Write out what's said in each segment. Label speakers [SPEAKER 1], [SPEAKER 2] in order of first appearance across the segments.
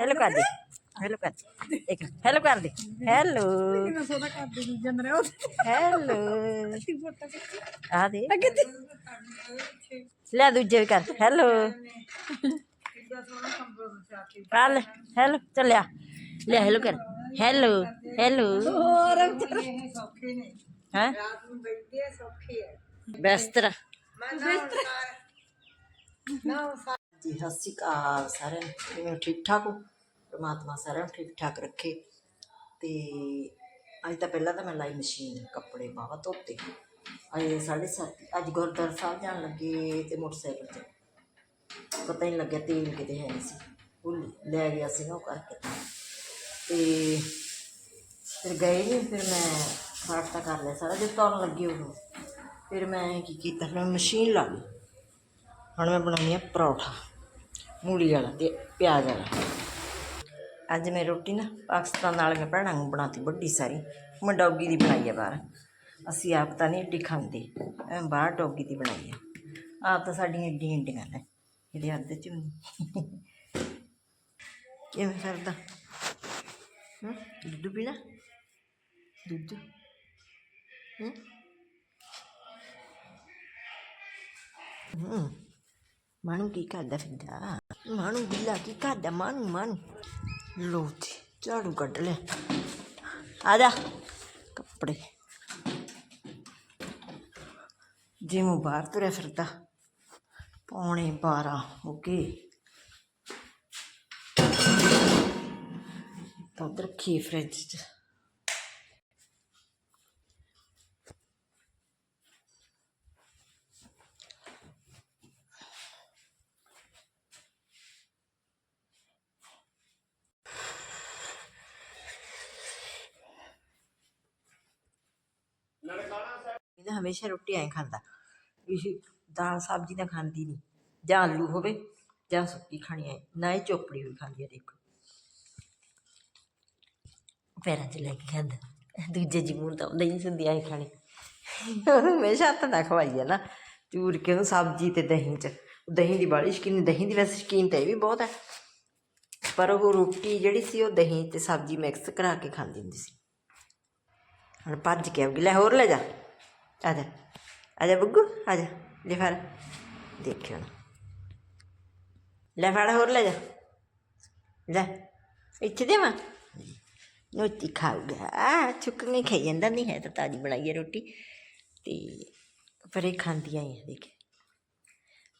[SPEAKER 1] Hello ਕਰ ਦੇ hello ਕਰ ਦੇ ਇੱਕ ਹੈਲੋ ਕਰ ਦੇ ਹੈਲੋ
[SPEAKER 2] ਕਿੰਨਾ ਸੋਹਣਾ ਕਰਦੇ ਦੀ ਜਨ ਰਿਹਾ
[SPEAKER 1] ਹੈਲੋ ਆ ਦੇ ਲੈ ਦੂਜੇ ਵੀ ਕਰ ਹੈਲੋ ਕੱਲ ਹੈਲੋ ਚੱਲਿਆ ਲੈ ਹੈਲੋ ਕਰ ਹੈਲੋ ਹੈਲੋ
[SPEAKER 2] ਹੋਰ
[SPEAKER 1] ਹੈ ਬਿਸਤਰਾ ਜੀ, ਸਤਿ ਸ਼੍ਰੀ ਅਕਾਲ ਸਾਰਿਆਂ ਨੂੰ। ਕਿਵੇਂ ਠੀਕ ਠਾਕ ਹੋ? ਪਰਮਾਤਮਾ ਸਾਰਿਆਂ ਨੂੰ ਠੀਕ ਠਾਕ ਰੱਖੇ। ਤੇ ਅੱਜ ਤਾਂ ਪਹਿਲਾਂ ਤਾਂ ਮੈਂ ਲਾਈ ਮਸ਼ੀਨ, ਕੱਪੜੇ ਬਾਵਾ ਧੋਤੇ। ਅੱਜ ਸਾਢੇ ਸੱਤ ਅੱਜ ਗੁਰਦੁਆਰਾ ਸਾਹਿਬ ਜਾਣ ਲੱਗੇ ਤੇ ਮੋਟਰਸਾਈਕਲ ਤੇ। ਪਤਾ ਹੀ ਨਹੀਂ ਲੱਗਿਆ ਤੇਲ ਕਿਤੇ ਹੈ ਨਹੀਂ ਸੀ। ਭੁੱਲ ਲੈ ਗਿਆ ਸੀ ਨਾ ਉਹ ਕਰਕੇ। ਤੇ ਫਿਰ ਗਏ ਨਹੀਂ ਫਿਰ ਮੈਂ ਪਾਠ ਤਾਂ ਕਰ ਲਿਆ ਸਾਰਾ ਜੇ ਤੁਰਨ ਲੱਗੀ ਉਦੋਂ। ਫਿਰ ਮੈਂ ਕੀ ਕੀਤਾ? ਮੈਂ ਮਸ਼ੀਨ ਲਾ ਲਈ। ਹੁਣ ਮੈਂ ਬਣਾਉਣੀ ਆ ਪਰੌਠਾ। ਮੂਲੀ ਵਾਲਾ ਤੇ ਪਿਆਜ਼ ਵਾਲਾ ਅੱਜ ਮੈਂ ਰੋਟੀ ਨਾ ਪਾਕਿਸਤਾਨ ਵਾਲੀਆਂ ਭੈਣਾਂ ਨੂੰ ਬਣਾਤੀ ਵੱਡੀ ਸਾਰੀ। ਮੈਂ ਡੌਗੀ ਦੀ ਬਣਾਈ ਆ ਬਾਹਰ। ਅਸੀਂ ਆਪ ਤਾਂ ਨਹੀਂ ਏਡੀ ਖਾਂਦੇ। ਐਂ ਬਾਹਰ ਡੌਗੀ ਦੀ ਬਣਾਈ ਆ। ਆਪ ਤਾਂ ਸਾਡੀਆਂ ਏਡੀਆਂ ਏਡੀਆਂ ਨੇ। ਇਹਦੇ ਹੱਥ ਚ ਵੀ ਕਿਵੇਂ ਕਰਦਾ ਹੂੰ, ਦੁੱਧ ਪੀਣਾ? ਦੁੱਧ? ਹੂੰ। ਹੂੰ। ਮਾਣੂ ਕੀ ਕਰਦਾ ਫਿਰਦਾ? ਮਾਣੂ ਬਿੱਲਾ ਕੀ ਕਰਦਾ ਮਾਣੂ ਮਾਣੂ ਲੋ ਜੀ ਝਾੜੂ ਕੱਢ ਲਿਆ ਆ ਜਾ ਕੱਪੜੇ ਜਿਵੇਂ ਬਾਹਰ ਤੁਰਿਆ ਫਿਰਦਾ ਪੌਣੇ 12 ਹੋ ਗਏ ਤਾਂ ਹਮੇਸ਼ਾ ਰੋਟੀ ਐਂ ਖਾਂਦਾ। ਇਹ ਦਾਲ ਸਬਜ਼ੀ ਤਾਂ ਖਾਂਦੀ ਨਹੀਂ ਜਾਂ ਆਲੂ ਹੋਵੇ ਜਾਂ ਸੁੱਕੀ ਖਾਣੀ ਹੈ ਨਾ ਇਹ ਚੋਪੜੀ ਵੀ ਖਾਂਦੀ ਹੈ ਦੇਖੋ। ਪੈਰਾਂ 'ਚ ਲੈ ਕੇ ਖਾਂਦਾ। ਦੂਜੇ ਜੀ ਮੂੰਹ ਤਾਂ ਆਉਂਦਾ ਹੀ ਨਹੀਂ ਸਿੰਦੀ ਐਂ ਖਾਣੀ। ਹਮੇਸ਼ਾ ਹੱਥ ਨਾ ਖਵਾਈ ਹੈ ਨਾ। ਚੂਰ ਕੇ ਉਹਨੂੰ ਸਬਜ਼ੀ ਤੇ ਦਹੀਂ 'ਚ। ਦਹੀਂ ਦੀ ਬਾਲੀ ਸ਼ਕੀਨ ਦਹੀਂ ਦੀ ਵੈਸੇ ਸ਼ਕੀਨ ਤਾਂ ਇਹ ਵੀ ਬਹੁਤ ਹੈ ਪਰ ਉਹ ਰੋਟੀ ਜਿਹੜੀ ਸੀ ਉਹ ਦਹੀਂ ਤੇ ਸਬਜ਼ੀ ਮਿਕਸ ਕਰਾ ਕੇ ਖਾਂਦੀ ਹੁੰਦੀ ਸੀ। ਹੁਣ ਭੱਜ ਕੇ ਆਉਗੀ ਲੈ ਹੋਰ ਲੈ ਜਾ। ਆ ਜਾ ਆ ਜਾ ਬੱਗੂ ਆ ਜਾ ਲੈ ਫੜ ਦੇਖਿਓ ਨਾ ਲੈ ਫੜ ਹੋਰ ਲੈ ਜਾ ਲੈ ਇੱਥੇ ਦੇਵਾਂ ਨੋਟੀ ਖਾਊਗਾ ਆ ਚੁੱਕ ਨਹੀਂ ਖਾਈ ਜਾਂਦਾ ਨਹੀਂ ਹੈ ਤਾਂ ਤਾਜੀ ਬਣਾਈ ਹੈ ਰੋਟੀ ਤੇ ਪਰ ਇਹ ਖਾਂਦੀਆਂ ਹੀ ਆ ਦੇਖ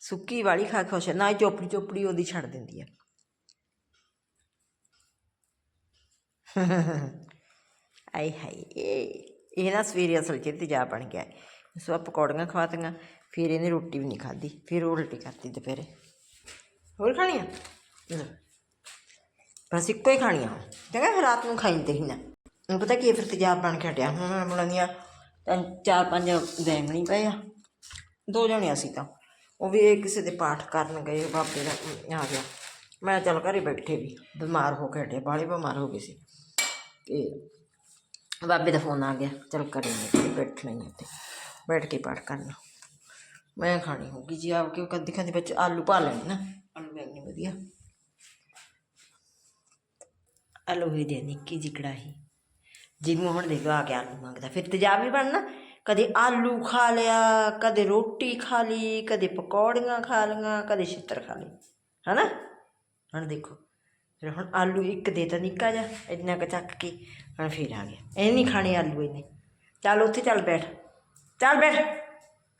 [SPEAKER 1] ਸੁੱਕੀ ਵਾਲੀ ਖਾ ਖੁਸ਼ ਹੈ। ਨਾ ਹੀ ਚੋਪੜੀ ਚੋਪੜੀ ਉਹਦੀ ਛੱਡ ਦਿੰਦੀ ਆ ਆਏ ਹਾਏ ਇਹ ਨਾ ਸਵੇਰੇ ਅਸਲ 'ਚ ਤੇਜ਼ਾਬ ਬਣ ਗਿਆ। ਸੋ ਪਕੌੜੀਆਂ ਖਵਾਤੀਆਂ, ਫਿਰ ਇਹਨੇ ਰੋਟੀ ਵੀ ਨਹੀਂ ਖਾਧੀ, ਫਿਰ ਉਹ ਉਲਟੀ ਕਰਤੀ ਦੁਪਹਿਰੇ। ਹੋਰ ਖਾਣੀਆਂ? ਬਸ ਇੱਕੋ ਹੀ ਖਾਣੀਆਂ ਚੰਗਾ, ਫਿਰ ਰਾਤ ਨੂੰ ਖਾਈਂਦੇ ਹੀ ਨਾ। ਹੁਣ ਪਤਾ ਕੀ ਫਿਰ ਤੇਜ਼ਾਬ ਬਣ ਕੇ ਹਟਿਆ। ਹੁਣ ਮੈਂ ਬਣਾਉਂਦੀਆਂ ਤਾਂ ਚਾਰ ਪੰਜ ਬੈਂਗਣੀ ਪਏ ਆ। ਦੋ ਜਣੇ ਅਸੀਂ ਤਾਂ। ਉਹ ਵੀ ਇਹ ਕਿਸੇ ਦੇ ਪਾਠ ਕਰਨ ਗਏ, ਬਾਬੇ ਦਾ ਆ ਗਿਆ। ਮੈਂ ਚੱਲ ਘਰੇ ਬੈਠੇ ਵੀ, ਬਿਮਾਰ ਹੋ ਕੇ ਹਟੇ ਬਾਹਲੇ ਬਿਮਾਰ ਹੋ ਗਏ ਸੀ। ਤੇ ਬਾਬੇ ਦਾ ਫੋਨ ਆ ਗਿਆ ਚਲ ਕਰਾਂਗੇ ਬੈਠਣਾ ਹੀ ਤੇ ਬੈਠ ਕੇ ਪਾਠ ਕਰਨਾ ਮੈਂ ਖਾਣੀ ਹੋਗੀ ਜੀ ਆਪ ਕੇ ਕਦੀ ਕਦੀ ਵਿੱਚ ਆਲੂ ਪਾ ਲੈਣੇ ਨਾ ਆਲੂ ਬੈਗਣੀ ਵਧੀਆ ਆਲੂ ਹੀ ਦੇ ਨਿੱਕੀ ਜਿਹੀ ਕੜਾਹੀ ਜਿਹਨੂੰ ਹੁਣ ਦੇਖੋ ਆ ਕੇ ਆਲੂ ਮੰਗਦਾ ਫਿਰ ਤੇਜ਼ਾਬ ਵੀ ਬਣਨਾ ਕਦੇ ਆਲੂ ਖਾ ਲਿਆ ਕਦੇ ਰੋਟੀ ਖਾ ਲਈ ਕਦੇ ਪਕੌੜੀਆਂ ਖਾ ਲਈਆਂ ਕਦੇ ਛਿੱਤਰ ਖਾ ਲਈ ਹਨਾ ਹੁਣ ਦੇਖੋ ਫਿਰ ਹੁਣ ਆਲੂ ਇੱਕ ਦੇ ਤਾਂ ਨਿੱਕਾ ਜਿਹਾ, ਇੰਨਾ ਕੁ ਚੱਕ ਕੇ, ਹੁਣ ਫਿਰ ਆ ਗਿਆ। ਇਹ ਨਹੀਂ ਖਾਣੇ ਆਲੂ ਇਹਨੇ ਚੱਲ ਉੱਥੇ ਚੱਲ ਬੈਠ। ਚੱਲ ਬੈਠ।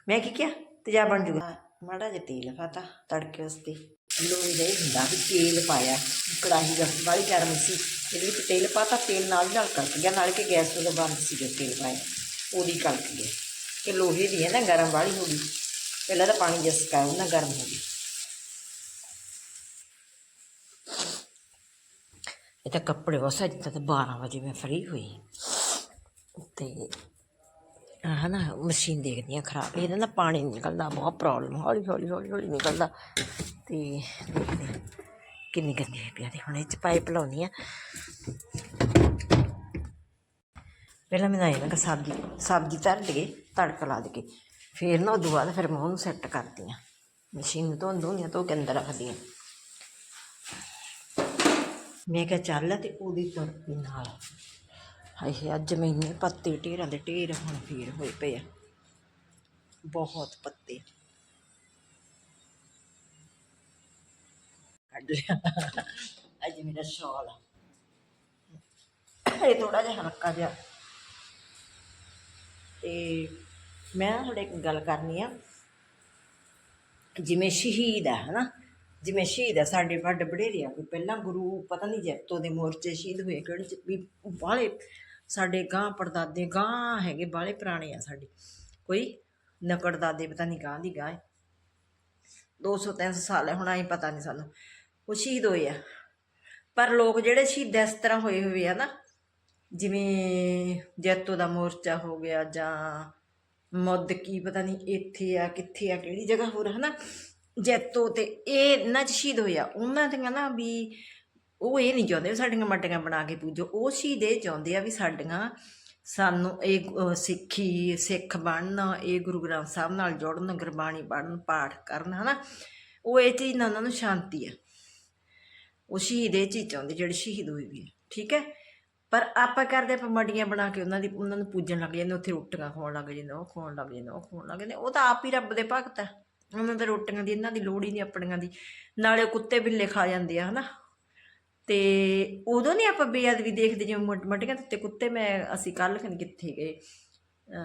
[SPEAKER 1] ਮੈਂ ਕੀ ਕਿਹਾ? ਤੇ ਤੇਜਾ ਬਣ ਜੂਗਾ। ਮਾੜਾ ਜਿਹਾ ਤੇਲ ਪਾਤਾ ਤੜਕੇ ਵਾਸਤੇ। ਲੋਈ ਦੇ ਹੁੰਦਾ ਵੀ ਤੇਲ ਪਾਇਆ। ਕੜਾਹੀ ਦਾ ਵਾਲੀ ਗਰਮ ਸੀ। ਇਹਦੇ ਵਿੱਚ ਤੇਲ ਪਾਤਾ, ਤੇਲ ਨਾਲ ਦੀ ਨਾਲ ਕਲਕ ਗਿਆ। ਨਾਲ ਕਿ ਗੈਸ ਤੋਂ ਬੰਦ ਸੀ ਜੋ ਤੇਲ ਪਾਇਆ। ਉਹਦੀ ਕਲਕ ਗਿਆ ਕਿ ਲੋਹੇ ਦੀ ਹੈ ਨਾ, ਗਰਮ ਵਾਲੀ ਹੋ ਗਈ। ਪਹਿਲਾਂ ਤਾਂ ਪਾਣੀ ਜਸਕਾ ਉਹਨਾਂ ਗਰਮ ਹੋ ਗਈ। ਇਹ ਤਾਂ ਕੱਪੜੇ ਵਸਾ ਜਿੱਦਾਂ ਤਾਂ 12 ਵਜੇ ਮੈਂ ਫਰੀ ਹੋਈ। ਤੇ ਆਹ ਨਾ ਮਸ਼ੀਨ ਦੇਖਦੀ ਆ ਖਰਾਬ। ਇਹਦਾ ਨਾ ਪਾਣੀ ਨਿਕਲਦਾ, ਬਹੁਤ ਪ੍ਰੋਬਲਮ ਹੌਲੀ ਹੌਲੀ ਹੌਲੀ ਹੌਲੀ ਨਿਕਲਦਾ। ਤੇ ਦੇਖਦੇ ਕਿੰਨੀ ਗੰਦੀ ਹੈ ਪਿਆ ਤੇ ਹੁਣ ਇਹ ਚ ਪਾਈਪ ਲਾਉਣੀ ਆ। ਪਹਿਲਾਂ ਮੈਂ ਨਾ ਕਿ ਸਬਜ਼ੀ ਸਬਜ਼ੀ ਧਰ ਲਈਏ, ਤੜਕਾ ਲਾ ਦੇ ਕੇ ਫਿਰ ਨਾ ਉਦੋਂ ਬਾਅਦ ਫਿਰ ਮੈਂ ਉਹਨੂੰ ਸੈੱਟ ਕਰਦੀ ਆ ਮਸ਼ੀਨ ਨੂੰ ਧੋਣ ਹਾਂ ਧੋ ਕੇ ਅੰਦਰ ਰੱਖਦੀ ਹਾਂ। ਮੈਂ ਕਿਹਾ ਚੱਲ ਤੇ ਉਹਦੀ ਤੁਰਪੀ ਨਾਲ। ਹਾਏ ਅੱਜ ਮੈਨੇ ਪੱਤੇ ਢੇਰਾਂ ਦੇ ਢੇਰ ਹੁਣ ਫੇਰ ਹੋਏ ਪਏ ਆ। ਬਹੁਤ ਪੱਤੇ। ਕੱਢ ਲਿਆ। ਅੱਜ ਮੇਰਾ ਸ਼ਾਲ ਆ। ਇਹ ਥੋੜਾ ਜਿਹਾ ਹਲਕਾ ਜਿਹਾ। ਤੇ ਮੈਂ ਤੁਹਾਡੇ ਇੱਕ ਗੱਲ ਕਰਨੀ ਆ। ਜਿਵੇਂ ਸ਼ਹੀਦ ਆ, ਹਨਾ? ਜਿਵੇਂ ਸ਼ਹੀਦ ਆ, ਸਾਡੇ ਵੱਡ ਵਡੇਰੇ ਆ ਕੋਈ ਪਹਿਲਾਂ ਗੁਰੂ ਪਤਾ ਨਹੀਂ ਜੈਤੋ ਦੇ ਮੋਰਚੇ ਸ਼ਹੀਦ ਹੋਏ ਕਿਹੜੇ ਚ, ਵੀ ਬਾਹਲੇ ਸਾਡੇ ਗਾਂ ਪੜਦਾਦੇ ਗਾਂ ਹੈਗੇ, ਬਾਹਲੇ ਪੁਰਾਣੇ ਆ ਸਾਡੇ। ਕੋਈ ਨਕੜ ਦਾਦੇ ਪਤਾ ਨਹੀਂ ਗਾਂ ਦੀ ਗਾਂ ਹੈ 200 300 ਸਾਲ ਹੈ ਹੁਣ ਆਈ ਪਤਾ ਨਹੀਂ ਸਾਨੂੰ। ਉਹ ਸ਼ਹੀਦ ਹੋਏ ਆ। ਪਰ ਲੋਕ ਜਿਹੜੇ ਸ਼ਹੀਦ ਇਸ ਤਰ੍ਹਾਂ ਹੋਏ ਹੋਏ ਆ ਨਾ, ਜਿਵੇਂ ਜੈਤੋ ਦਾ ਮੋਰਚਾ ਹੋ ਗਿਆ ਜਾਂ ਮੁੱਦ ਕੀ ਪਤਾ ਨਹੀਂ ਇੱਥੇ ਆ, ਕਿੱਥੇ ਆ, ਕਿਹੜੀ ਜਗ੍ਹਾ ਹੋਰ ਹਨਾ? ਜੈਤੋ ਤੇ ਇਹ ਇਹਨਾਂ ਚ ਸ਼ਹੀਦ ਹੋਇਆ। ਉਹਨਾਂ ਦੀਆਂ ਨਾ ਵੀ ਉਹ ਇਹ ਨਹੀਂ ਚਾਹੁੰਦੇ ਵੀ ਸਾਡੀਆਂ ਮੱਟੀਆਂ ਬਣਾ ਕੇ ਪੂਜੋ। ਉਹ ਸ਼ਹੀਦ ਇਹ ਚਾਹੁੰਦੇ ਆ ਵੀ ਸਾਡੀਆਂ ਸਾਨੂੰ ਇਹ ਸਿੱਖੀ, ਸਿੱਖ ਬਣਨ, ਇਹ ਗੁਰੂ ਗ੍ਰੰਥ ਸਾਹਿਬ ਨਾਲ ਜੁੜਨ, ਗੁਰਬਾਣੀ ਪੜ੍ਹਨ, ਪਾਠ ਕਰਨ, ਹਨਾ? ਉਹ ਇਹ ਚੀਜ਼ ਨਾਲ ਉਹਨਾਂ ਨੂੰ ਸ਼ਾਂਤੀ ਆ। ਉਹ ਸ਼ਹੀਦ ਇਹ ਚੀਜ਼ ਚਾਹੁੰਦੇ ਜਿਹੜੇ ਸ਼ਹੀਦ ਹੋਏ ਵੀ ਆ, ਠੀਕ ਹੈ? ਪਰ ਆਪਾਂ ਕਰਦੇ ਆਪਾਂ ਮਟੀਆਂ ਬਣਾ ਕੇ ਉਹਨਾਂ ਦੀ, ਉਹਨਾਂ ਨੂੰ ਪੂਜਣ ਲੱਗ ਜਾਂਦੇ ਉੱਥੇ ਰੋਟੀਆਂ ਖਾਣ ਲੱਗ ਜਾਂਦੇ ਉਹ ਖਾਣ ਲੱਗ ਜਾਂਦੇ ਉਹ ਖਾਣ ਲੱਗ ਜਾਂਦੇ ਉਹ ਤਾਂ ਆਪ ਹੀ ਰੱਬ ਦੇ ਭਗਤ ਆ। ਉਹਨਾਂ ਦੇ ਰੋਟੀਆਂ ਦੀ, ਇਹਨਾਂ ਦੀ ਲੋੜ ਹੀ ਨਹੀਂ ਆਪਣੀਆਂ ਦੀ। ਨਾਲੇ ਉਹ ਕੁੱਤੇ ਬਿੱਲੇ ਖਾ ਜਾਂਦੇ ਆ, ਹਨਾ। ਤੇ ਉਦੋਂ ਨਹੀਂ ਆਪਾਂ ਬੇਅਦਬੀ ਦੇਖਦੇ, ਜਿਵੇਂ ਮਟ- ਮਟੀਆਂ ਦੇ ਉੱਤੇ ਕੁੱਤੇ ਮੈਂ, ਅਸੀਂ ਕੱਲ ਖਨ ਕਿੱਥੇ ਗਏ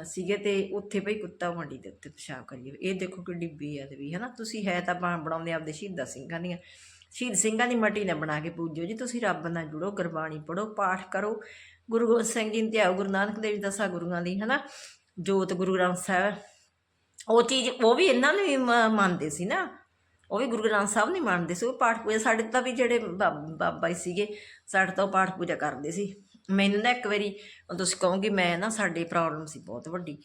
[SPEAKER 1] ਸੀਗੇ ਤੇ ਉੱਥੇ ਭਈ ਕੁੱਤਾ ਮੰਡੀ ਦੇ ਉੱਤੇ ਪਿਸ਼ਾਬ ਕਰੀਏ। ਇਹ ਦੇਖੋ ਕਿੱਡੀ ਬੇਅਦਬੀ ਹੈ ਨਾ ਤੁਸੀਂ ਹੈ ਤਾਂ ਬਣਾ- ਬਣਾਉਂਦੇ, ਆਪਦੇ ਸ਼ਹੀਦਾਂ ਸਿੰਘਾਂ ਦੀਆਂ। ਸ਼ਹੀਦ ਸਿੰਘਾਂ ਦੀ ਮਟੀ ਨਾ ਬਣਾ ਕੇ ਪੂਜਿਓ ਜੀ। ਤੁਸੀਂ ਰੱਬ ਨਾਲ ਜੁੜੋ, ਗੁਰਬਾਣੀ ਪੜੋ ਪਾਠ ਕਰੋ। ਗੁਰੂ ਗੋਬਿੰਦ ਸਿੰਘ ਜੀ ਤੇ ਆਓ ਗੁਰੂ ਨਾਨਕ ਦੇਵ ਜੀ ਦਸਾਂ ਗੁਰੂਆਂ ਦੀ ਹੈ ਨਾ ਜੋਤ ਗੁਰੂ ਗ੍ਰੰਥ ਸਾਹਿਬ। ਉਹ ਚੀਜ਼, ਉਹ ਵੀ ਇਹਨਾਂ ਨੂੰ ਵੀ ਮ- ਮੰਨਦੇ ਸੀ ਨਾ। ਉਹ ਵੀ ਗੁਰੂ ਗ੍ਰੰਥ ਸਾਹਿਬ ਨਹੀਂ ਮੰਨਦੇ ਸੀ, ਉਹ ਪਾਠ ਪੂਜਾ, ਸਾਡੇ ਤਾਂ ਵੀ ਜਿਹੜੇ ਬਾ- ਬਾਬਾ ਜੀ ਸੀਗੇ, ਸਾਡੇ ਤਾਂ ਉਹ ਪਾਠ ਪੂਜਾ ਕਰਦੇ ਸੀ। ਮੈਨੂੰ ਨਾ ਇੱਕ ਵਾਰੀ, ਹੁਣ ਤੁਸੀਂ ਕਹੋਗੇ ਮੈਂ ਨਾ, ਸਾਡੇ ਪ੍ਰੋਬਲਮ ਸੀ ਬਹੁਤ ਵੱਡੀ।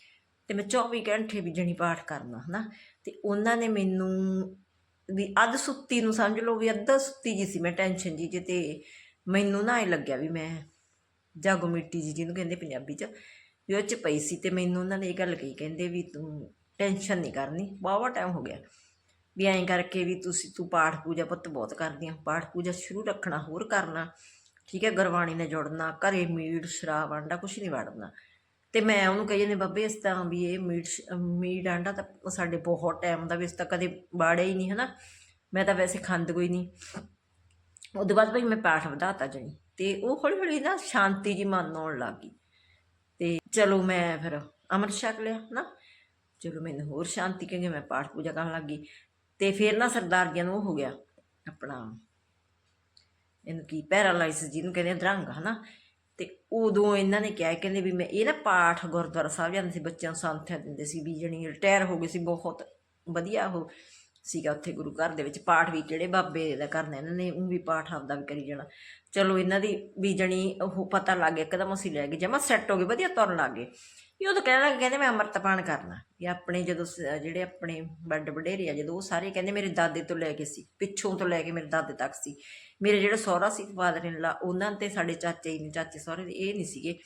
[SPEAKER 1] ਤੇ ਮੈਂ 24 ਘੰਟੇ ਵੀ ਜਣੀ ਪਾਠ ਕਰਨਾ, ਹਨਾ। ਤੇ ਉਹਨਾਂ ਨੇ ਮੈਨੂੰ ਵੀ ਅੱਧ ਸੁੱਤੀ ਨੂੰ ਸਮਝ ਲਓ ਵੀ ਅੱਧਾ ਸੁੱਤੀ ਜੀ ਸੀ ਮੈਂ ਟੈਨਸ਼ਨ ਜੀ 'ਚ ਤੇ ਮੈਨੂੰ ਨਾ ਇਹ ਲੱਗਿਆ ਵੀ ਮੈਂ ਜਾਗੋ ਮਿੱਟੀ ਜੀ ਜਿਹਨੂੰ ਕਹਿੰਦੇ ਪੰਜਾਬੀ 'ਚ, ਵੀ ਉਹ 'ਚ ਪਈ ਸੀ। ਤੇ ਮੈਨੂੰ ਉਹਨਾਂ ਨੇ ਇਹ ਗੱਲ ਕਹੀ, ਕਹਿੰਦੇ ਵੀ ਤੂੰ ਟੈਨਸ਼ਨ ਨਹੀਂ ਕਰਨੀ, ਵਾਹਵਾ ਟਾਈਮ ਹੋ ਗਿਆ। ਵੀ ਐਂ ਕਰਕੇ ਵੀ ਤੁਸੀਂ, ਤੂੰ ਪਾਠ ਪੂਜਾ ਪੁੱਤ ਬਹੁਤ ਕਰਦੀ ਆ। ਪਾਠ ਪੂਜਾ ਸ਼ੁਰੂ ਰੱਖਣਾ, ਹੋਰ ਕਰਨਾ। ਠੀਕ ਹੈ, ਗੁਰਬਾਣੀ ਨਾਲ ਜੁੜਨਾ, ਘਰੇ ਮੀਟ, ਸ਼ਰਾਬ, ਆਂਡਾ ਕੁਛ ਨਹੀਂ ਵੜਨਾ। ਤੇ ਮੈਂ ਉਹਨੂੰ ਕਹੀ ਜਾਂਦੇ, ਬਾਬੇ, ਇਸ ਤਾਂ ਵੀ ਇਹ ਮੀਟ, ਸ਼- ਮੀਟ, ਆਂਡਾ ਤਾਂ ਸਾਡੇ ਬਹੁਤ ਟਾਈਮ ਦਾ ਵੀ ਇਸ ਤਾਂ ਕਦੇ ਬਾੜਿਆ ਹੀ ਨਹੀਂ, ਹਨਾ। ਮੈਂ ਤਾਂ ਵੈਸੇ ਖੰਦ ਕੋਈ ਨਹੀਂ। ਉਹਦੇ ਬਾਅਦ ਭਾਈ ਮੈਂ ਪਾਠ ਵਧਾਤਾ ਜਣੀ। ਤੇ ਉਹ ਹੌਲੀ ਹੌਲੀ ਨਾ ਸ਼ਾਂਤੀ ਜੀ ਮਨ ਆਉਣ ਲੱਗ ਗਈ। ਤੇ ਚਲੋ ਮੈਂ ਫਿਰ ਅੰਮ੍ਰਿਤ ਛਕ ਲਿਆ ਨਾ ਚਲੋ ਮੈਨੂੰ ਹੋਰ ਸ਼ਾਂਤੀ ਕਿਉਂਕਿ ਮੈਂ ਪਾਠ ਪੂਜਾ ਕਰਨ ਲੱਗ ਗਈ। ਤੇ ਫਿਰ ਨਾ ਸਰਦਾਰ ਜੀ ਨੂੰ ਉਹ ਹੋ ਗਿਆ ਆਪਣਾ, ਇਹਨੂੰ ਕੀ ਪੈਰਾਲਾਈਸਿਸ ਜਿਹਨੂੰ ਕਹਿੰਦੇ ਆ ਦਰੰਗ, ਹਨਾ? ਤੇ ਉਦੋਂ ਇਹਨਾਂ ਨੇ ਕਿਹਾ, ਕਹਿੰਦੇ ਵੀ ਮੈਂ, ਇਹ ਨਾ ਪਾਠ ਗੁਰਦੁਆਰਾ ਸਾਹਿਬ ਜਾਂਦੇ ਸੀ, ਬੱਚਿਆਂ ਨੂੰ ਸੰਥਿਆ ਦਿੰਦੇ ਸੀ ਵੀ ਜਣੀ ਰਿਟਾਇਰ ਹੋ ਗਏ ਸੀ, ਬਹੁਤ ਵਧੀਆ ਉਹ ਸੀਗਾ ਉੱਥੇ ਗੁਰੂ ਘਰ ਦੇ ਵਿੱਚ। ਪਾਠ ਵੀ ਕਿਹੜੇ ਬਾਬੇ ਦਾ ਕਰਨਾ, ਇਹਨਾਂ ਨੇ ਉਹ ਵੀ ਪਾਠ ਆਪਦਾ ਵੀ ਕਰੀ ਜਾਣਾ। ਚਲੋ ਇਹਨਾਂ ਦੀ ਵੀ ਜਣੀ ਉਹ ਪਤਾ ਲੱਗ ਗਿਆ, ਇੱਕਦਮ ਅਸੀਂ ਲੈ ਗਏ, ਜਮਾ ਸੈੱਟ ਹੋ ਗਏ, ਵਧੀਆ ਤੁਰਨ ਲੱਗ ਗਏ। ਵੀ ਉਹ ਤਾਂ ਕਹਿਣ ਲੱਗੇ ਕਹਿੰਦੇ ਮੈਂ ਅੰਮ੍ਰਿਤਪਾਨ ਕਰਨਾ। ਵੀ ਆਪਣੇ ਜਦੋਂ ਸ- ਜਿਹੜੇ ਆਪਣੇ ਵੱਡ ਵਡੇਰੇ ਆ, ਜਦੋਂ ਉਹ ਸਾਰੇ ਕਹਿੰਦੇ ਮੇਰੇ ਦਾਦੇ ਤੋਂ ਲੈ ਕੇ ਸੀ, ਪਿੱਛੋਂ ਤੋਂ ਲੈ ਕੇ ਮੇਰੇ ਦਾਦੇ ਤੱਕ ਸੀ। ਮੇਰੇ ਜਿਹੜਾ ਸਹੁਰਾ ਸੀ ਫਾਦਰ ਇਨ ਲਾ ਉਹਨਾਂ ਤੇ ਸਾਡੇ ਚਾਚੇ ਨੇ, ਚਾਚੇ ਸਹੁਰੇ ਦੇ, ਇਹ ਨਹੀਂ ਸੀਗੇ।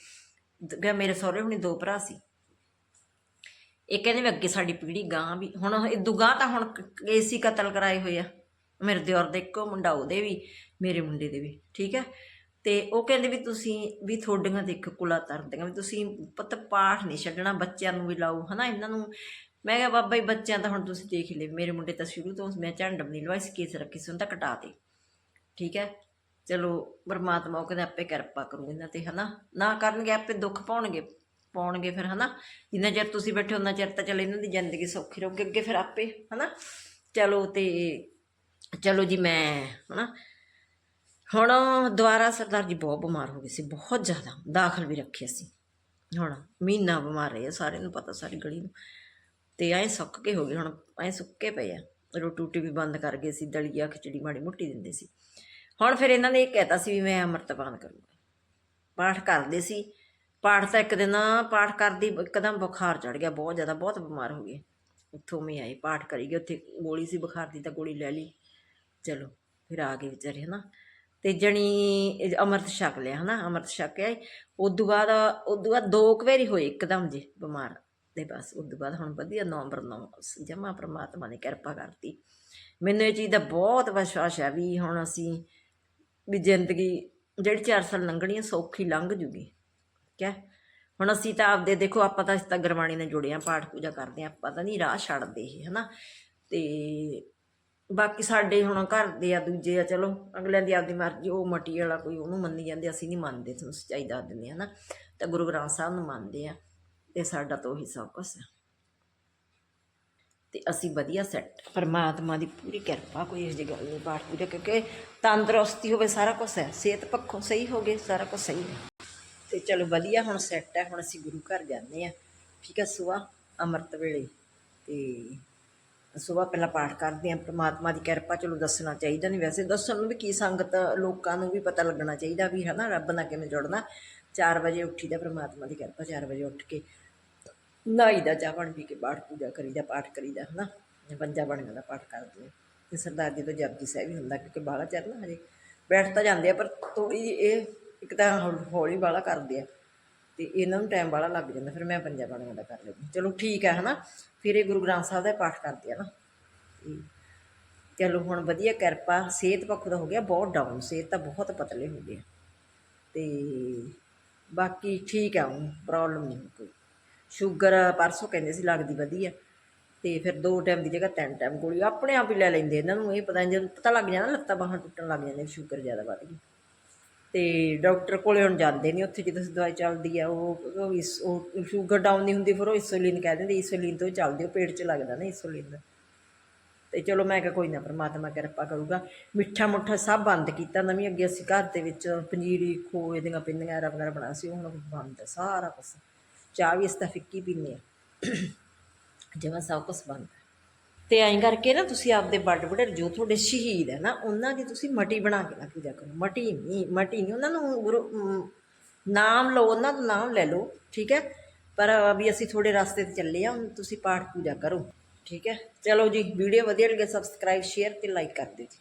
[SPEAKER 1] ਦ- ਗ- ਮੇਰੇ ਸਹੁਰੇ ਹੁਣੀ ਦੋ ਭਰਾ ਸੀ। ਇਹ ਕਹਿੰਦੇ ਵੀ ਅੱਗੇ ਸਾਡੀ ਪੀੜ੍ਹੀ ਗਾਂ ਵੀ, ਹੁਣ ਇਹ ਦੁਗਾਂ ਤਾਂ ਹੁਣ ਏਸੀ ਕਤਲ ਕਰਾਏ ਹੋਏ ਆ। ਮੇਰੇ ਦਿਓਰ ਦੇ ਇੱਕੋ ਮੁੰਡਾ, ਉਹਦੇ ਵੀ, ਮੇਰੇ ਮੁੰਡੇ ਦੇ ਵੀ, ਠੀਕ ਹੈ? ਤੇ ਉਹ ਕਹਿੰਦੇ ਵੀ ਤੁਸੀਂ ਵੀ ਤੁਹਾਡੀਆਂ ਤੇ ਇੱਕ ਕੁਲਾ ਤਰਦੀਆਂ, ਵੀ ਤੁਸੀਂ ਪਤ ਪਾਠ ਨਹੀਂ ਛੱਡਣਾ, ਬੱਚਿਆਂ ਨੂੰ ਵੀ ਲਾਓ, ਹਨਾ, ਇਹਨਾਂ ਨੂੰ। ਮੈਂ ਕਿਹਾ, ਬਾਬਾ ਜੀ, ਬੱਚਿਆਂ ਤਾਂ ਹੁਣ ਤੁਸੀਂ ਦੇਖ ਲਿਓ, ਮੇਰੇ ਮੁੰਡੇ ਤਾਂ ਸ਼ੁਰੂ ਤੋਂ, ਮੈਂ ਝੰਡ ਵੀ ਨਹੀਂ ਲਵਾਈ ਸੀ ਕੇਸ ਰੱਖੀ ਸੀ, ਉਹਨੂੰ ਤਾਂ ਕਟਾ ਤੇ ਠੀਕ ਹੈ? ਚਲੋ, ਪਰਮਾਤਮਾ ਉਹ ਕਹਿੰਦਾ, ਆਪੇ ਕਿਰਪਾ ਕਰੂ ਇਹਨਾਂ ਤੇ, ਹਨਾ। ਨਾ ਕਰਨਗੇ, ਆਪੇ ਦੁੱਖ ਪਾਉਣਗੇ ਪਾਉਣਗੇ ਫਿਰ, ਹਨਾ। ਜਿੰਨਾ ਚਿਰ ਤੁਸੀਂ ਬੈਠੇ ਉਹਨਾਂ ਚਿਰ ਤਾਂ ਚਲ ਇਹਨਾਂ ਦੀ ਜ਼ਿੰਦਗੀ ਸੌਖੀ ਰਹੂਗੀ, ਅੱਗੇ ਫਿਰ ਆਪੇ, ਹਨਾ। ਚਲੋ ਤੇ, ਚਲੋ ਜੀ, ਮੈਂ, ਹਨਾ। ਹੁਣ ਦੁਬਾਰਾ ਸਰਦਾਰ ਜੀ ਬਹੁਤ ਬਿਮਾਰ ਹੋ ਗਏ ਸੀ ਬਹੁਤ ਜ਼ਿਆਦਾ ਦਾਖਲ ਵੀ ਰੱਖਿਆ ਸੀ ਹੁਣ ਮਹੀਨਾ ਬਿਮਾਰ ਰਹੇ ਆ, ਸਾਰਿਆਂ ਨੂੰ ਪਤਾ ਸਾਰੀ ਗਲੀ ਨੂੰ। ਤੇ ਐਂ ਸੁੱਕ ਕੇ ਹੋ ਗਏ ਹੁਣ ਐਂ ਸੁੱਕੇ ਪਏ ਆ। ਰੋਟੀ ਰੂਟੀ ਵੀ ਬੰਦ ਕਰ ਗਏ ਸੀ ਦਲੀਆ ਖਿਚੜੀ ਮਾੜੀ ਮੁੱਟੀ ਦਿੰਦੇ ਸੀ। ਹੁਣ ਫਿਰ ਇਹਨਾਂ ਨੇ ਇਹ ਕਹਿਤਾ ਸੀ ਵੀ ਮੈਂ ਅੰਮ੍ਰਿਤਪਾਨ ਕਰੂੰਗਾ। ਪਾਠ ਕਰਦੇ ਸੀ। ਪਾਠ ਤਾਂ ਇੱਕ ਦਿਨ ਪਾਠ ਕਰਦੀ ਇੱਕਦਮ ਬੁਖਾਰ ਚੜ ਗਿਆ ਬਹੁਤ ਜ਼ਿਆਦਾ ਬਹੁਤ ਬਿਮਾਰ ਹੋ ਗਏ। ਉੱਥੋਂ ਮੈਂ ਆਈ ਪਾਠ ਕਰੀ ਗਏ ਉੱਥੇ ਗੋਲੀ ਸੀ ਬੁਖਾਰ ਦੀ ਤਾਂ ਗੋਲੀ ਲੈ ਲਈ। ਚਲੋ ਫਿਰ ਆ ਗਏ ਵਿਚਾਰੇ ਹਨਾ। ਤੇ ਜਣੀ ਇਹ ਅੰਮ੍ਰਿਤ ਛਕ ਲਿਆ, ਹਨਾ? ਅੰਮ੍ਰਿਤ ਛਕਿਆ ਕੇ ਉਦੋਂ ਬਾਅਦ ਉਦੋਂ ਬਾਅਦ ਦੋ ਕੁ ਵਾਰੀ ਹੋਏ ਇੱਕਦਮ ਜੀ ਬਿਮਾਰ ਤੇ ਬਸ। ਉਦੋਂ ਬਾਅਦ ਹੁਣ ਵਧੀਆ ਨੰਬਰ 9 ਜਮਾ ਪ੍ਰਮਾਤਮਾ ਨੇ ਕਿਰਪਾ ਕਰਤੀ। ਮੈਨੂੰ ਇਹ ਚੀਜ਼ ਦਾ ਬਹੁਤ ਵਿਸ਼ਵਾਸ ਹੈ ਵੀ ਹੁਣ ਅਸੀਂ ਵੀ ਜ਼ਿੰਦਗੀ ਜਿਹੜੀ 4 ਸਾਲ ਲੰਘਣੀ ਆ, ਸੌਖੀ ਲੰਘ ਜੂਗੀ। ਠੀਕ ਹੈ ਹੁਣ ਅਸੀਂ ਤਾਂ ਆਪਦੇ, ਦੇਖੋ ਆਪਾਂ ਤਾਂ ਇਸ ਤਾਂ ਗੁਰਬਾਣੀ ਨਾਲ ਜੁੜੇ ਆ ਪਾਠ ਪੂਜਾ ਕਰਦੇ ਆ, ਆਪਾਂ ਤਾਂ ਨਹੀਂ ਰਾਹ ਛੱਡਦੇ ਇਹ, ਹਨਾ? ਤੇ ਬਾਕੀ ਸਾਡੇ ਹੁਣ ਘਰ ਦੇ ਆ, ਦੂਜੇ ਆ, ਚਲੋ, ਅਗਲਿਆਂ ਦੀ ਆਪਦੀ ਮਰਜ਼ੀ, ਉਹ ਮਟੀ ਵਾਲਾ ਕੋਈ ਉਹਨੂੰ ਮੰਨੀ ਜਾਂਦੇ, ਅਸੀਂ ਨਹੀਂ ਮੰਨਦੇ, ਤੁਹਾਨੂੰ ਸੱਚਾਈ ਦੱਸ ਦਿੰਦੇ ਹਾਂ ਨਾ। ਤਾਂ ਗੁਰੂ ਗ੍ਰੰਥ ਸਾਹਿਬ ਨੂੰ ਮੰਨਦੇ ਆ, ਤੇ ਸਾਡਾ ਤਾਂ ਉਹੀ ਸਭ ਕੁਛ ਆ। ਤੇ ਅਸੀਂ ਵਧੀਆ ਸੈੱਟ ਪਰਮਾਤਮਾ ਦੀ ਪੂਰੀ ਕਿਰਪਾ, ਕੋਈ ਇਸ ਗੱਲ ਨਹੀਂ, ਪਾਠ ਪੂਰੇ ਕਿਉਂਕਿ ਤੰਦਰੁਸਤੀ ਹੋਵੇ, ਸਾਰਾ ਕੁਝ ਹੈ, ਸਿਹਤ ਪੱਖੋਂ ਸਹੀ ਹੋ ਗਏ, ਸਾਰਾ ਕੁਝ ਸਹੀ ਹੈ। ਤੇ ਚਲੋ ਵਧੀਆ ਹੁਣ ਸੈੱਟ ਹੈ, ਹੁਣ ਅਸੀਂ ਗੁਰੂ ਘਰ ਜਾਂਦੇ ਆ। ਠੀਕ ਹੈ ਸੁਬਾ ਅੰਮ੍ਰਿਤ ਵੇਲੇ, ਤੇ ਸੁਬਾ ਪਹਿਲਾਂ ਪਾਠ ਕਰਦੇ ਹਾਂ, ਪ੍ਰਮਾਤਮਾ ਦੀ ਕਿਰਪਾ ਚਲੋ ਦੱਸਣਾ ਚਾਹੀਦਾ ਨਹੀਂ ਵੈਸੇ। ਦੱਸਣ ਨੂੰ ਵੀ ਕੀ ਸੰਗਤ, ਲੋਕਾਂ ਨੂੰ ਵੀ ਪਤਾ ਲੱਗਣਾ ਚਾਹੀਦਾ ਵੀ ਹਨਾ, ਰੱਬ ਨਾਲ ਕਿਵੇਂ ਜੁੜਨਾ। 4 ਵਜੇ ਉੱਠੀ ਦਾ ਪ੍ਰਮਾਤਮਾ ਦੀ ਕਿਰਪਾ 4 ਵਜੇ ਉੱਠ ਕੇ ਨਹਾਈ ਦਾ ਚਾਹ ਪਾਣੀ ਪੀ ਕੇ ਪਾਠ ਪੂਜਾ ਕਰੀਦਾ, ਪਾਠ ਕਰੀਦਾ ਹਨਾ। ਪੰਜਾ ਬਣੀਆਂ ਦਾ ਪਾਠ ਕਰਦੇ ਹਾਂ। ਤੇ ਸਰਦਾਰ ਜੀ ਤੋਂ ਜਪਜੀ ਸਾਹਿਬ ਵੀ ਹੁੰਦਾ ਕਿਉਂਕਿ ਬਾਲਾ ਚਿਰ ਨਾ ਹਜੇ। ਬੈਠ ਤਾਂ ਜਾਂਦੇ ਆ, ਪਰ ਥੋੜੀ ਜਿਹੀ ਇਹ ਇੱਕ ਤਾਂ ਹੌ- ਹੌਲੀ ਬਾਲਾ ਕਰਦੇ ਆ। ਤੇ ਇਹਨਾਂ ਨੂੰ ਟਾਈਮ ਬਾਲਾ ਲੱਗ ਜਾਂਦਾ, ਫਿਰ ਮੈਂ ਪੰਜਾ ਬਾਣੀਆਂ ਦਾ ਕਰ ਲੈਂਦੀ ਚਲੋ ਠੀਕ ਹੈ ਹਨਾ। ਫਿਰ ਇਹ ਗੁਰੂ ਗ੍ਰੰਥ ਸਾਹਿਬ ਦਾ ਪਾਠ ਕਰਦੇ ਆ ਨਾ। ਤੇ ਚਲੋ ਹੁਣ ਵਧੀਆ ਕਿਰਪਾ, ਸਿਹਤ ਪੱਖੋਂ ਦਾ ਹੋ ਗਿਆ, ਬਹੁਤ ਡਾਊਨ ਸਿਹਤ ਤਾਂ ਬਹੁਤ ਪਤਲੇ ਹੋ ਗਏ ਆ। ਤੇ ਬਾਕੀ ਠੀਕ ਆ ਹੁਣ ਪ੍ਰੋਬਲਮ ਨਹੀਂ ਕੋਈ। ਸ਼ੂਗਰ ਪਰਸੋਂ ਕਹਿੰਦੇ ਸੀ ਲੱਗਦੀ ਵਧੀਆ, ਤੇ ਫਿਰ ਦੋ ਟਾਈਮ ਦੀ ਜਗ੍ਹਾ ਤਿੰਨ ਟਾਈਮ ਗੋਲੀ। ਆਪਣੇ ਆਪ ਹੀ ਲੈ ਲੈਂਦੇ ਇਹਨਾਂ ਨੂੰ, ਇਹ ਪਤਾ ਨਹੀਂ ਜਦੋਂ ਪਤਾ ਲੱਗ ਜਾਂਦਾ, ਲੱਤਾਂ ਬਾਹਾਂ ਟੁੱਟਣ ਲੱਗ ਜਾਂਦੀਆਂ ਸ਼ੂਗਰ ਜ਼ਿਆਦਾ ਵੱਧ ਗਈ। ਅਤੇ ਡਾਕਟਰ ਕੋਲ ਹੁਣ ਜਾਂਦੇ ਨਹੀਂ ਉੱਥੇ ਜਦੋਂ ਦਵਾਈ ਚੱਲਦੀ ਆ, ਉਹ ਇਸ- ਉਹ ਸ਼ੂਗਰ ਡਾਊਨ ਨਹੀਂ ਹੁੰਦੀ ਫਿਰ ਉਹ ਇਨਸੂਲਿਨ ਕਹਿ ਦਿੰਦੇ ਇਨਸੂਲਿਨ ਤੋਂ ਹੀ ਚੱਲਦੀ ਉਹ ਪੇਟ 'ਚ ਲੱਗਦਾ ਨਾ ਇਸੋਲੀਨ ਦਾ। ਤੇ ਚਲੋ ਮੈਂ ਕਿਹਾ ਕੋਈ ਨਾ ਪਰਮਾਤਮਾ ਕਿਰਪਾ ਕਰੂਗਾ, ਮਿੱਠਾ ਮੁੱਠਾ ਸਭ ਬੰਦ ਕੀਤਾ ਨਵੀਂ, ਅੱਗੇ ਅਸੀਂ ਘਰ ਦੇ ਵਿੱਚ ਪੰਜੀਰੀ, ਖੋਏ ਦੀਆਂ ਪਿੰਨੀਆਂ ਐਰਾ ਵਗੈਰਾ ਬਣਾ ਸੀ ਉਹ ਹੁਣ ਬੰਦ ਸਾਰਾ ਕੁਛ। ਚਾਹ ਵੀ ਇਸ ਤਾਂ ਫਿੱਕੀ ਪੀਂਦੇ ਆ। ਜਿਵੇਂ ਸਭ ਕੁਛ ਬੰਦ। ਤੇ ਐਂ ਕਰਕੇ ਨਾ ਤੁਸੀਂ ਆਪਦੇ ਵੱਡ ਵਡੇਰ, ਜੋ ਤੁਹਾਡੇ ਸ਼ਹੀਦ ਹੈ ਨਾ, ਉਹਨਾਂ ਦੀ ਤੁਸੀਂ ਮਟੀ ਬਣਾ ਕੇ ਨਾ ਪੂਜਾ ਕਰੋ। ਮਟੀ ਨਹੀਂ ਮਟੀ ਨਹੀਂ, ਉਹਨਾਂ ਨੂੰ ਗੁਰੂ ਨਾਮ ਲਓ, ਉਹਨਾਂ ਦਾ ਨਾਮ ਲੈ ਲਓ, ਠੀਕ ਹੈ? ਪਰ ਵੀ ਅਸੀਂ ਥੋੜੇ ਰਸਤੇ ਤੇ ਚੱਲੇ ਆ ਹੁਣ ਤੁਸੀਂ ਪਾਠ ਪੂਜਾ ਕਰੋ, ਠੀਕ ਹੈ? ਚਲੋ ਜੀ, ਵੀਡੀਓ ਵਧੀਆ ਲੱਗੇ, ਸਬਸਕ੍ਰਾਈਬ, ਸ਼ੇਅਰ ਤੇ ਲਾਈਕ ਕਰ ਦਿਓ ਜੀ।